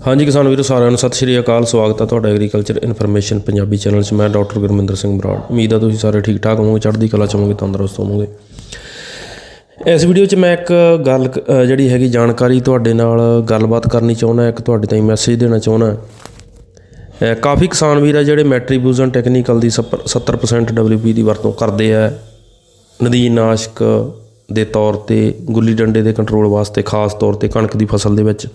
ਹਾਂਜੀ ਕਿਸਾਨ ਵੀਰੋ, ਸਾਰਿਆਂ ਨੂੰ ਸਤਿ ਸ਼੍ਰੀ ਅਕਾਲ। ਸਵਾਗਤ ਹੈ ਤੁਹਾਡਾ ਐਗਰੀਕਲਚਰ ਇਨਫੋਰਮੇਸ਼ਨ ਪੰਜਾਬੀ ਚੈਨਲ 'ਚ। ਮੈਂ ਡਾਕਟਰ ਗੁਰਮਿੰਦਰ ਸਿੰਘ ਬਰਾੜ। ਉਮੀਦ ਹੈ ਤੁਸੀਂ ਸਾਰੇ ਠੀਕ ਠਾਕ ਹੋਵੋਗੇ, ਚੜ੍ਹਦੀ ਕਲਾ 'ਚ ਹੋਵੋਗੇ, ਤੰਦਰੁਸਤ ਹੋਵੋਗੇ। ਇਸ ਵੀਡੀਓ 'ਚ ਮੈਂ ਇੱਕ ਗੱਲ ਕ- ਜਿਹੜੀ ਹੈਗੀ ਜਾਣਕਾਰੀ ਤੁਹਾਡੇ ਨਾਲ ਗੱਲਬਾਤ ਕਰਨੀ ਚਾਹੁੰਦਾ, ਇੱਕ ਤੁਹਾਡੇ ਤਾਈਂ ਮੈਸੇਜ ਦੇਣਾ ਚਾਹੁੰਦਾ। ਕਾਫੀ ਕਿਸਾਨ ਵੀਰ ਆ ਜਿਹੜੇ ਮੈਟਰੀਬੂਜ਼ਨ ਟੈਕਨੀਕਲ ਦੀ ਸੱਪ- 70% ਡਬਲਯੂਪੀ ਦੀ ਵਰਤੋਂ ਕਰਦੇ ਆ। ਨਦੀਨਾਸ਼ਕ ਦੇ ਤੌਰ ਤੇ, ਗੁੱਲੀ ਡੰਡੇ ਦੇ ਕੰਟਰੋਲ ਵਾਸਤੇ, ਖਾਸ ਤੌਰ ਤੇ ਕਣਕ ਦੀ ਫਸਲ ਦੇ ਵਿੱਚ।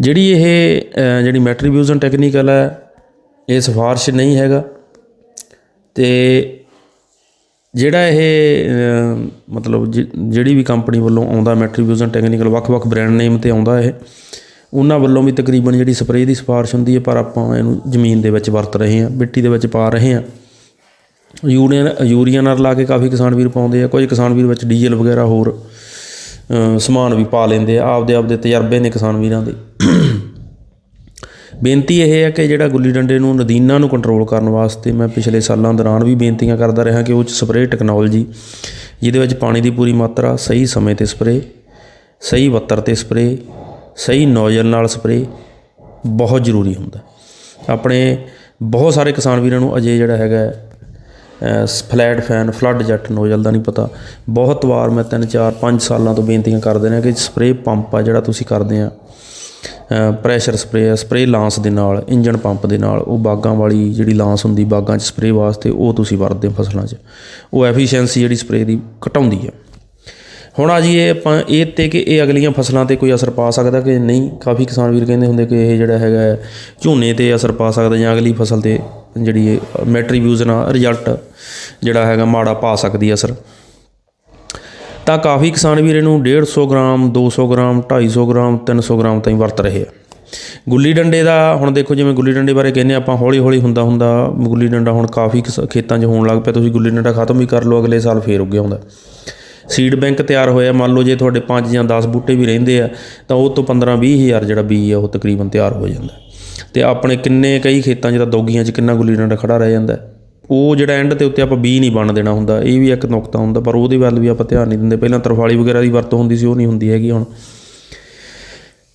ਜਿਹੜੀ ਇਹ ਜਿਹੜੀ ਮੈਟਰੀਬਿਊਜ਼ਨ ਟੈਕਨੀਕਲ ਹੈ, ਇਹ ਸਿਫਾਰਿਸ਼ ਨਹੀਂ ਹੈਗਾ। ਤੇ ਜਿਹੜਾ ਇਹ ਮਤਲਬ ਜਿ- ਜਿਹੜੀ ਵੀ ਕੰਪਨੀ ਵੱਲੋਂ ਆਉਂਦਾ ਮੈਟਰੀਬਿਊਜ਼ਨ ਟੈਕਨੀਕਲ ਵੱਖ-ਵੱਖ ਬ੍ਰਾਂਡ ਨੇਮ ਤੇ ਆਉਂਦਾ ਇਹ, ਉਹਨਾਂ ਵੱਲੋਂ ਵੀ ਤਕਰੀਬਨ ਜਿਹੜੀ ਸਪਰੇਅ ਦੀ ਸਿਫਾਰਿਸ਼ ਹੁੰਦੀ ਹੈ, ਪਰ ਆਪਾਂ ਇਹਨੂੰ ਜ਼ਮੀਨ ਦੇ ਵਿੱਚ ਵਰਤ ਰਹੇ ਹਾਂ, ਮਿੱਟੀ ਦੇ ਵਿੱਚ ਪਾ ਰਹੇ ਹਾਂ। ਯੂਰੀਆ ਯੂਰੀਆ ਨਾਲ ਲਾ ਕੇ ਕਾਫੀ ਕਿਸਾਨ ਵੀਰ ਪਾਉਂਦੇ ਆ ਕੁਝ ਕਿਸਾਨ ਵੀਰ ਵਿੱਚ ਡੀਜ਼ਲ ਵਗੈਰਾ ਹੋਰ ਸਮਾਨ ਵੀ ਪਾ ਲੈਂਦੇ ਆ, ਆਪਦੇ ਆਪਦੇ ਤਜਰਬੇ ਨੇ ਕਿਸਾਨ ਵੀਰਾਂ ਦੇ। ਬੇਨਤੀ ਇਹ ਹੈ ਕਿ ਜਿਹੜਾ ਗੁੱਲੀ ਡੰਡੇ ਨੂੰ ਨਦੀਨਾਂ ਨੂੰ ਕੰਟਰੋਲ ਕਰਨ ਵਾਸਤੇ ਮੈਂ ਪਿਛਲੇ ਸਾਲਾਂ ਦੌਰਾਨ ਵੀ ਬੇਨਤੀਆਂ ਕਰਦਾ ਰਿਹਾ ਕਿ ਉਹ 'ਚ ਸਪਰੇਅ ਟੈਕਨੋਲੋਜੀ ਜਿਹਦੇ ਵਿੱਚ ਪਾਣੀ ਦੀ ਪੂਰੀ ਮਾਤਰਾ, ਸਹੀ ਸਮੇਂ ਤੇ ਸਪਰੇਅ ਸਹੀ ਵੱਤਰ ਤੇ ਸਪਰੇਅ ਸਹੀ ਨੋਜ਼ਲ ਨਾਲ ਸਪਰੇਅ ਬਹੁਤ ਜ਼ਰੂਰੀ ਹੁੰਦਾ। ਆਪਣੇ ਬਹੁਤ ਸਾਰੇ ਕਿਸਾਨ ਵੀਰਾਂ ਨੂੰ ਅਜੇ ਜਿਹੜਾ ਹੈਗਾ flat fan, flood jet nozzle ਦਾ ਨਹੀਂ ਪਤਾ। ਬਹੁਤ ਵਾਰ ਮੈਂ 3 4 5 ਸਾਲਾਂ ਤੋਂ ਬੇਨਤੀਆਂ ਕਰਦੇ ਨੇ ਕਿ ਸਪਰੇਅ ਪੰਪ ਆ ਜਿਹੜਾ ਤੁਸੀਂ ਕਰਦੇ ਆ। ਪ੍ਰੈਸ਼ਰ ਸਪਰੇਅ ਸਪਰੇਅ ਲਾਂਸ ਦੇ ਨਾਲ ਇੰਜਨ ਪੰਪ ਦੇ ਨਾਲ, ਉਹ ਬਾਗਾਂ ਵਾਲੀ ਜਿਹੜੀ ਲਾਂਸ ਹੁੰਦੀ ਬਾਗਾਂ 'ਚ ਸਪਰੇਅ ਵਾਸਤੇ ਉਹ ਤੁਸੀਂ ਵਰਤਦੇ ਹੋ ਫਸਲਾਂ 'ਚ। ਉਹ ਐਫੀਸ਼ੀਐਂਸੀ ਜਿਹੜੀ ਸਪਰੇਅ ਦੀ ਘਟਾਉਂਦੀ ਹੈ ਹੁਣ ਆ ਜੀ ਇਹ ਆਪਾਂ ਇਹ ਤੇ ਕਿ ਇਹ ਅਗਲੀਆਂ ਫਸਲਾਂ ਤੇ ਕੋਈ ਅਸਰ ਪਾ ਸਕਦਾ ਕਿ ਨਹੀਂ? ਕਾਫੀ ਕਿਸਾਨ ਵੀਰ ਕਹਿੰਦੇ ਹੁੰਦੇ ਕਿ ਇਹ ਜਿਹੜਾ ਹੈਗਾ ਝੋਨੇ ਤੇ ਅਸਰ ਪਾ ਸਕਦਾ ਜਾਂ ਅਗਲੀ ਫਸਲ ਤੇ ਜਿਹੜੀ ਮੈਟਰੀਬਿਊਜ਼ਨ ਆ ਰਿਜ਼ਲਟ ਜਿਹੜਾ ਹੈਗਾ ਮਾੜਾ ਪਾ ਸਕਦੀ ਹੈ ਸਰ ਤਾਂ ਕਾਫੀ ਕਿਸਾਨ ਵੀਰ ਇਹਨੂੰ 150 ਗ੍ਰਾਮ 200 ਗ੍ਰਾਮ 250 ਗ੍ਰਾਮ 300 ਗ੍ਰਾਮ ਤਾਈਂ ਵਰਤ ਰਹੇ ਆ। ਗੁੱਲੀ ਡੰਡੇ ਦਾ ਹੁਣ ਦੇਖੋ ਜਿਵੇਂ ਗੁੱਲੀ ਡੰਡੇ ਬਾਰੇ ਕਹਿੰਦੇ ਆਪਾਂ ਹੌਲੀ ਹੌਲੀ ਹੁੰਦਾ ਹੁੰਦਾ ਗੁੱਲੀ ਡੰਡਾ ਹੁਣ ਕਾਫੀ ਕਿਸ- ਖੇਤਾਂ 'ਚ ਹੋਣ ਲੱਗ ਪਿਆ, ਤੁਸੀਂ ਗੁੱਲੀ ਡੰਡਾ ਖਤਮ ਵੀ ਕਰ ਲਓ, ਅਗਲੇ ਸਾਲ ਫੇਰ ਉੱਗਿਆ ਹੁੰਦਾ ਸੀਡ ਬੈਂਕ ਤਿਆਰ ਹੋਇਆ, ਮੰਨ ਲਓ ਜੇ ਤੁਹਾਡੇ 5 ਜਾਂ 10 ਬੂਟੇ ਵੀ ਰਹਿੰਦੇ ਆ, ਤਾਂ ਉਹ ਤੋਂ 15 20 ਹਜ਼ਾਰ ਜਿਹੜਾ ਬੀਜ ਆ, ਉਹ ਤਕਰੀਬਨ ਤਿਆਰ ਹੋ ਜਾਂਦਾ। ਤੇ ਆਪਣੇ ਕਿੰਨੇ ਕਈ ਖੇਤਾਂ 'ਚ ਤਾਂ ਦੋਗੀਆਂ 'ਚ ਕਿੰਨਾ ਗੁੱਲੀ ਡੰਡਾ ਖੜਾ ਰਹਿ ਜਾਂਦਾ ਉਹ ਜਿਹੜਾ ਐਂਡ ਤੇ ਉੱਤੇ ਆਪਾਂ ਬੀ ਨਹੀਂ ਬਣ ਦੇਣਾ ਹੁੰਦਾ, ਇਹ ਵੀ ਇੱਕ ਨੁਕਤਾ ਹੁੰਦਾ, ਪਰ ਉਹਦੇ ਵੱਲ ਵੀ ਆਪਾਂ ਧਿਆਨ ਨਹੀਂ ਦਿੰਦੇ। ਪਹਿਲਾਂ ਤਰਫਾਲੀ ਵਗੈਰਾ ਦੀ ਵਰਤੋਂ ਹੁੰਦੀ ਸੀ, ਉਹ ਨਹੀਂ ਹੁੰਦੀ ਹੈਗੀ ਹੁਣ।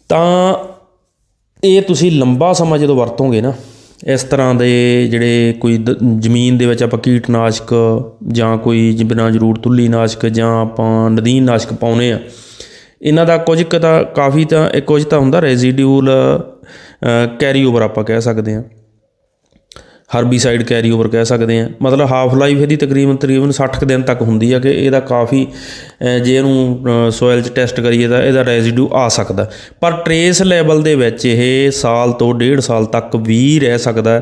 ਤਾਂ ਇਹ ਤੁਸੀਂ ਲੰਬਾ ਸਮਾਂ ਜਦੋਂ ਵਰਤੋਗੇ ਨਾ, ਇਸ ਤਰ੍ਹਾਂ ਦੇ ਜਿਹੜੇ ਕੋਈ ਦ- ਜ਼ਮੀਨ ਦੇ ਵਿੱਚ ਆਪਾਂ ਕੀਟਨਾਸ਼ਕ ਜਾਂ ਕੋਈ ਬਿਨਾਂ ਜ਼ਰੂਰ ਤੁੱਲੀ ਨਾਸ਼ਕ ਜਾਂ ਆਪਾਂ ਨਦੀਨ ਨਾਸ਼ਕ ਪਾਉਨੇ ਆ, ਇਹਨਾਂ ਦਾ ਕੁਝ ਕੁ ਤਾਂ ਕਾਫੀ ਤਾਂ ਇਹ ਕੁਝ ਤਾਂ ਹੁੰਦਾ, ਰੈਜ਼ੀਡਿਊਲ ਕੈਰੀ ਓਵਰ ਆਪਾਂ ਕਹਿ ਸਕਦੇ ਹਾਂ। ਹਰਬੀਸਾਈਡ ਕੈਰੀ ਓਵਰ ਕਹਿ ਸਕਦੇ ਆ ਮਤਲਬ ਹਾਫ ਲਾਈਫ ਇਹਦੀ ਤਕਰੀਬਨ ਤਕਰੀਬਨ 60 ਕੁ ਦਿਨ ਤੱਕ ਹੁੰਦੀ ਆ ਕਿ ਇਹਦਾ ਕਾਫੀ ਜੇ ਇਹਨੂੰ ਸੋਇਲ 'ਚ ਟੈਸਟ ਕਰੀਏ ਤਾਂ ਇਹਦਾ ਰੈਜ਼ੀਡਿਊ ਆ ਸਕਦਾ। ਪਰ ਟਰੇਸ ਲੈਵਲ ਦੇ ਵਿੱਚ ਇਹ ਸਾਲ ਤੋਂ ਡੇਢ ਸਾਲ ਤੱਕ ਵੀ ਰਹਿ ਸਕਦਾ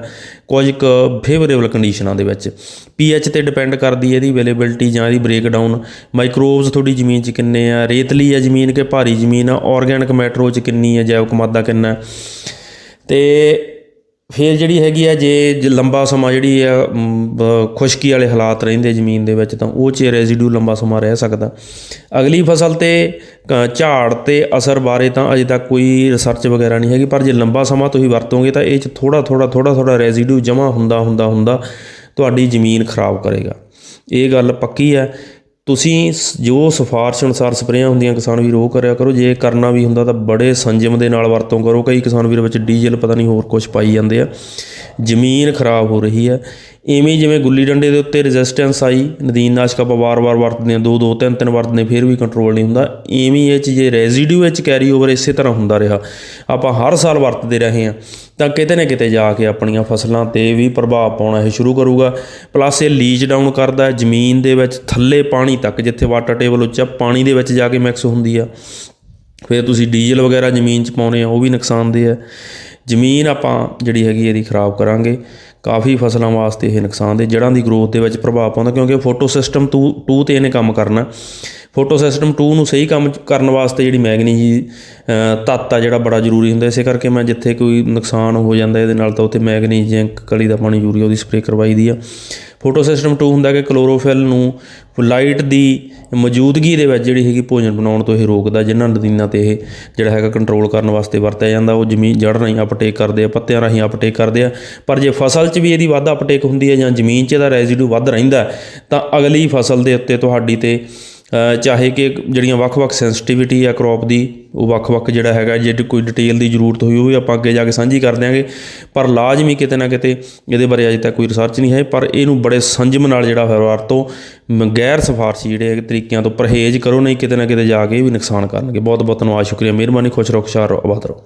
ਕੁਝ ਕੁ ਫੇਵਰੇਬਲ ਕੰਡੀਸ਼ਨਾਂ ਦੇ ਵਿੱਚ। ਪੀਐਚ ਤੇ ਡਿਪੈਂਡ ਕਰਦੀ ਹੈ ਇਹਦੀ ਅਵੇਲੇਬਿਲਟੀ ਜਾਂ ਇਹਦੀ ਬ੍ਰੇਕਡਾਊਨ ਮਾਈਕਰੋਬਸ ਤੁਹਾਡੀ ਜ਼ਮੀਨ 'ਚ ਕਿੰਨੇ ਆ? ਰੇਤਲੀ ਆ ਜ਼ਮੀਨ ਕਿ ਭਾਰੀ ਜ਼ਮੀਨ ਆ? ਆਰਗੈਨਿਕ ਮੈਟਰੋ 'ਚ ਕਿੰਨੀ ਹੈ? ਜੈਵਿਕ ਮਾਦਾ ਕਿੰਨਾ ਤੇ ਫਿਰ ਜਿਹੜੀ ਹੈਗੀ ਆ, ਜੇ, ਜ- ਲੰਬਾ ਸਮਾਂ ਜਿਹੜੀ ਆ ਬ- ਖੁਸ਼ਕੀ ਵਾਲੇ ਹਾਲਾਤ ਰਹਿੰਦੇ ਜ਼ਮੀਨ ਦੇ ਵਿੱਚ, ਤਾਂ ਉਹ 'ਚ ਰੈਜ਼ੀਡਿਊ ਲੰਬਾ ਸਮਾਂ ਰਹਿ ਸਕਦਾ। ਅਗਲੀ ਫਸਲ ਤੇ ਕ- ਝਾੜ ਤੇ ਅਸਰ ਬਾਰੇ ਤਾਂ ਅਜੇ ਤੱਕ ਕੋਈ ਰਿਸਰਚ ਵਗੈਰਾ ਨਹੀਂ ਹੈਗੀ, ਪਰ ਜੇ ਲੰਬਾ ਸਮਾਂ ਤੁਸੀਂ ਵਰਤੋਗੇ, ਤਾਂ ਇਹ 'ਚ ਥੋੜਾ ਥੋੜਾ ਥੋੜਾ ਥੋੜਾ ਰੈਜ਼ੀਡਿਊ ਜਮ੍ਹਾਂ ਹੁੰਦਾ ਹੁੰਦਾ ਹੁੰਦਾ ਤੁਹਾਡੀ ਜ਼ਮੀਨ ਖਰਾਬ ਕਰੇਗਾ। ਇਹ ਗੱਲ ਪੱਕੀ ਹੈ। ਤੁਸੀਂ ਸ- ਜੋ ਸਿਫਾਰਸ਼ ਅਨੁਸਾਰ ਸਪਰੇਆਂ ਹੁੰਦੀਆਂ ਕਿਸਾਨ ਵੀਰ ਉਹ ਕਰਿਆ ਕਰੋ, ਜੇ ਕਰਨਾ ਵੀ ਹੁੰਦਾ ਤਾਂ ਬੜੇ ਸੰਜਮ ਦੇ ਨਾਲ ਵਰਤੋਂ ਕਰੋ। ਕਈ ਕਿਸਾਨ ਵੀਰ ਵਿੱਚ ਡੀਜ਼ਲ ਪਤਾ ਨਹੀਂ ਹੋਰ ਕੁਝ ਪਾਈ ਜਾਂਦੇ ਆ। ਜ਼ਮੀਨ ਖਰਾਬ ਹੋ ਰਹੀ ਹੈ। ਐਵੇਂ ਜਿਵੇਂ ਗੁੱਲੀ ਡੰਡੇ ਦੇ ਉੱਤੇ ਰੈਜ਼ਿਸਟੈਂਸ ਆਈ, ਨਦੀਨ ਨਾਸ਼ਕ ਆਪਾਂ ਵਾਰ-ਵਾਰ ਵਰਤਦੇ ਹਾਂ ਦੋ ਦੋ ਤਿੰਨ ਤਿੰਨ ਵਰਤਦੇ ਫਿਰ ਵੀ ਕੰਟਰੋਲ ਨਹੀਂ ਹੁੰਦਾ। ਐਵੇਂ ਇਹ ਚ ਜੇ ਰੈਜ਼ੀਡਿਊ ਵਿੱਚ ਕੈਰੀ ਓਵਰ ਇਸੇ ਤਰ੍ਹਾਂ ਹੁੰਦਾ ਰਿਹਾ। ਆਪਾਂ ਹਰ ਸਾਲ ਵਰਤਦੇ ਰਹੇ ਹਾਂ। ਤਾਂ ਕਿਤੇ ਨਾ ਕਿਤੇ ਜਾ ਕੇ ਆਪਣੀਆਂ ਫਸਲਾਂ ਤੇ ਵੀ ਪ੍ਰਭਾਵ ਪਾਉਣਾ ਇਹ ਸ਼ੁਰੂ ਕਰੂਗਾ। ਪਲੱਸ ਇਹ ਲੀਚ ਡਾਊਨ ਕਰਦਾ, ਜ਼ਮੀਨ ਦੇ ਵਿੱਚ ਥੱਲੇ ਪਾਣੀ ਤੱਕ, ਜਿੱਥੇ ਵਾਟਰ ਟੇਬਲ ਉੱਚਾ, ਪਾਣੀ ਦੇ ਵਿੱਚ ਜਾ ਕੇ ਮਿਕਸ ਹੁੰਦੀ ਆ। ਫਿਰ ਤੁਸੀਂ ਡੀਜ਼ਲ ਵਗੈਰਾ ਜ਼ਮੀਨ 'ਚ ਪਾਉਨੇ ਆ, ਉਹ ਵੀ ਨੁਕਸਾਨਦੇਹ ਹੈ ਜ਼ਮੀਨ ਆਪਾਂ ਜਿਹੜੀ ਹੈਗੀ ਇਹਦੀ ਖਰਾਬ ਕਰਾਂਗੇ। ਕਾਫੀ ਫਸਲਾਂ ਵਾਸਤੇ ਇਹ ਨੁਕਸਾਨਦੇਹ ਜੜ੍ਹਾਂ ਦੀ ਗਰੋਥ ਦੇ ਵਿੱਚ ਪ੍ਰਭਾਵ ਪਾਉਂਦਾ, ਕਿਉਂਕਿ ਫੋਟੋ ਸਿਸਟਮ 2 2 ਤੇ ਇਹਨੇ ਕੰਮ ਕਰਨਾ। ਫੋਟੋ ਸਿਸਟਮ 2 ਨੂੰ ਸਹੀ ਕੰਮ ਕਰਨ ਵਾਸਤੇ ਜਿਹੜੀ ਮੈਗਨੀਜੀ ਤੱਤ ਆ ਜਿਹੜਾ ਬੜਾ ਜ਼ਰੂਰੀ ਹੁੰਦਾ, ਇਸੇ ਕਰਕੇ ਮੈਂ ਜਿੱਥੇ ਕੋਈ ਨੁਕਸਾਨ ਹੋ ਜਾਂਦਾ ਇਹਦੇ ਨਾਲ ਤਾਂ ਉੱਥੇ ਮੈਗਨੀਜ ਜ਼ਿੰਕ ਕਲੀ ਦਾ ਪਾਣੀ ਯੂਰੀਆ ਉਹਦੀ ਸਪਰੇਅ ਕਰਵਾਈ ਦੀ ਆ। ਫੋਟੋ ਸਿਸਟਮ 2 ਹੁੰਦਾ ਕਿ ਕਲੋਰੋਫਿਲ ਨੂੰ ਲਾਈਟ ਦੀ ਮੌਜੂਦਗੀ ਦੇ ਵਿੱਚ ਜਿਹੜੀ ਹੈਗੀ ਭੋਜਨ ਬਣਾਉਣ ਤੋਂ ਇਹ ਰੋਕਦਾ, ਜਿਨ੍ਹਾਂ ਨਦੀਨਾਂ ਤੇ ਇਹ ਜਿਹੜਾ ਹੈਗਾ ਕੰਟਰੋਲ ਕਰਨ ਵਾਸਤੇ ਵਰਤਿਆ ਜਾਂਦਾ, ਉਹ ਜ਼ਮੀਨ ਜੜ ਰਾਹੀਂ ਅਪਟੇਕ ਕਰਦੇ ਆ, ਪੱਤਿਆਂ ਰਾਹੀਂ ਅਪਟੇਕ ਕਰਦੇ ਆ। ਪਰ ਜੇ ਫਸਲ 'ਚ ਵੀ ਇਹਦੀ ਵੱਧ ਅਪਟੇਕ ਹੁੰਦੀ ਹੈ ਜਾਂ ਜ਼ਮੀਨ 'ਚ ਇਹਦਾ ਰੈਜ਼ੀਡਿਊ ਵੱਧ ਰਹਿੰਦਾ, ਤਾਂ ਅਗਲੀ ਫਸਲ ਦੇ ਉੱਤੇ ਤੁਹਾਡੀ ਤੇ ਚਾਹੇ ਕਿ ਜਿਹੜੀਆਂ ਵੱਖ-ਵੱਖ ਸੈਂਸਿਟੀਵਿਟੀ ਆ ਕ੍ਰੌਪ ਦੀ, ਉਹ ਵੱਖ-ਵੱਖ ਜਿਹੜਾ ਹੈਗਾ, ਜੇ ਕੋਈ ਡਿਟੇਲ ਦੀ ਜ਼ਰੂਰਤ ਹੋਈ ਉਹ ਵੀ ਆਪਾਂ ਅੱਗੇ ਜਾ ਕੇ ਸਾਂਝੀ ਕਰ ਦਿਆਂਗੇ। ਪਰ ਲਾਜ਼ਮੀ ਕਿਤੇ ਨਾ ਕਿਤੇ ਇਹਦੇ ਬਾਰੇ ਅਜੇ ਤੱਕ ਕੋਈ ਰਿਸਰਚ ਨਹੀਂ ਹੈ, ਪਰ ਇਹਨੂੰ ਬੜੇ ਸੰਜਮ ਨਾਲ ਜਿਹੜਾ ਹੈ ਵਰਤੋਂ ਮ- ਗੈਰ ਸਿਫਾਰਸ਼ੀ ਜਿਹੜੇ ਤਰੀਕਿਆਂ ਤੋਂ ਪਰਹੇਜ਼ ਕਰੋ, ਨਹੀਂ ਕਿਤੇ ਨਾ ਕਿਤੇ ਜਾ ਕੇ ਇਹ ਵੀ ਨੁਕਸਾਨ ਕਰਨਗੇ। ਬਹੁਤ ਬਹੁਤ ਧੰਨਵਾਦ, ਸ਼ੁਕਰੀਆ, ਮਿਹਰਬਾਨੀ, ਖੁਸ਼ ਰਹੋ, ਖੁਸ਼ਹਾਲ ਰਹੋ, ਆਬਾਦ ਰਹੋ।